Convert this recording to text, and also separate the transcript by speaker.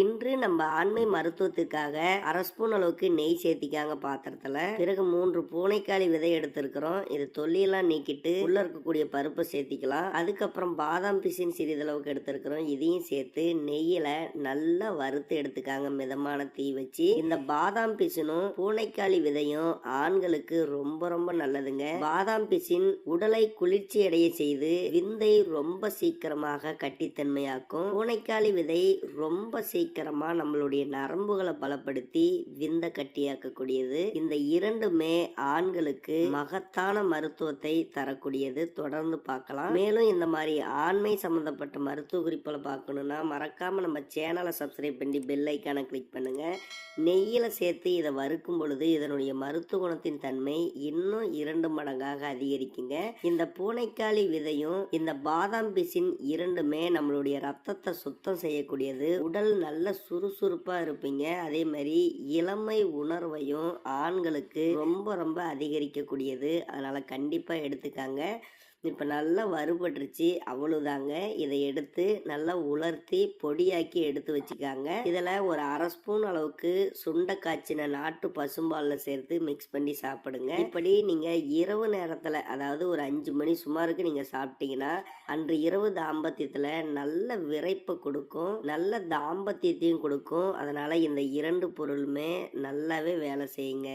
Speaker 1: இன்று நம்ம ஆண்மை மருத்துவத்துக்காக அரை ஸ்பூன் அளவுக்கு நெய் சேர்த்திக்காங்க பாத்திரத்துல. பிறகு மூன்று பூனைக்காளி விதை எடுத்திருக்கிறோம். இது தொல்லியெல்லாம் நீக்கிட்டு உள்ள இருக்கக்கூடிய பருப்பை சேர்த்திக்கலாம். அதுக்கப்புறம் பாதாம் பிசின் சிறிதளவுக்கு எடுத்திருக்கிறோம். இதையும் சேர்த்து நெய்யில நல்லா வறுத்து எடுத்துக்காங்க. மிதமான தீ வச்சு இந்த பாதாம் பிசினும் பூனைக்காளி விதையும் ஆண்களுக்கு ரொம்ப ரொம்ப நல்லதுங்க. பாதாம் பிசின் உடலை குளிர்ச்சி அடைய செய்து விந்தை ரொம்ப சீக்கிரமாக கட்டித்தன்மையாக்கும். பூனைக்காளி விதை ரொம்ப சீக்கிரம் நம்மளுடைய நரம்புகளை பலப்படுத்தி விந்த கட்டியாக்கக்கூடியது. இந்த இரண்டுமே ஆண்களுக்கு மகத்தான மருத்துவத்தை தரக்கூடியது. தொடர்ந்து பார்க்கலாம். மேலும் இந்த மாதிரி ஆண்மை சம்பந்தப்பட்ட மருத்துவ குறிப்புகளை பார்க்கணும்னா மறக்காம நம்ம சேனலை சப்ஸ்கிரைப் பண்ணி பெல் ஐக்கானை கிளிக் பண்ணுங்க. நெய்யில சேர்த்து இதை வறுக்கும் பொழுது இதனுடைய மருத்துவ குணத்தின் தன்மை இன்னும் இரண்டு மடங்காக அதிகரிக்குங்க. இந்த பூனைக்காளி விதையும் இந்த பாதாம் பிசின் இரண்டுமே நம்மளுடைய ரத்தத்தை சுத்தம் செய்யக்கூடியது. உடல் நல்ல சுறுசுறுப்பாக இருப்பீங்க. அதே மாதிரி இளமை உணர்வையும் ஆண்களுக்கு ரொம்ப ரொம்ப அதிகரிக்கக்கூடியது. அதனால் கண்டிப்பாக எடுத்துக்காங்க. இப்போ நல்லா வறுபட்டுருச்சு. அவ்வளவுதாங்க. இதை எடுத்து நல்லா உலர்த்தி பொடியாக்கி எடுத்து வச்சுக்காங்க. இதில் ஒரு அரை ஸ்பூன் அளவுக்கு சுண்டை காய்ச்சின நாட்டு பசும்பாலில் சேர்த்து மிக்ஸ் பண்ணி சாப்பிடுங்க. இப்படி நீங்கள் இரவு நேரத்தில் அதாவது ஒரு அஞ்சு மணி சுமாருக்கு நீங்கள் சாப்பிட்டீங்கன்னா அன்று இரவு தாம்பத்தியத்தில் நல்ல விரைப்பை கொடுக்கும். நல்ல தாம்பத்தியத்தையும் கொடுக்கும். அதனால் இந்த இரண்டு பொருளுமே நல்லாவே வேலை செய்யுங்க.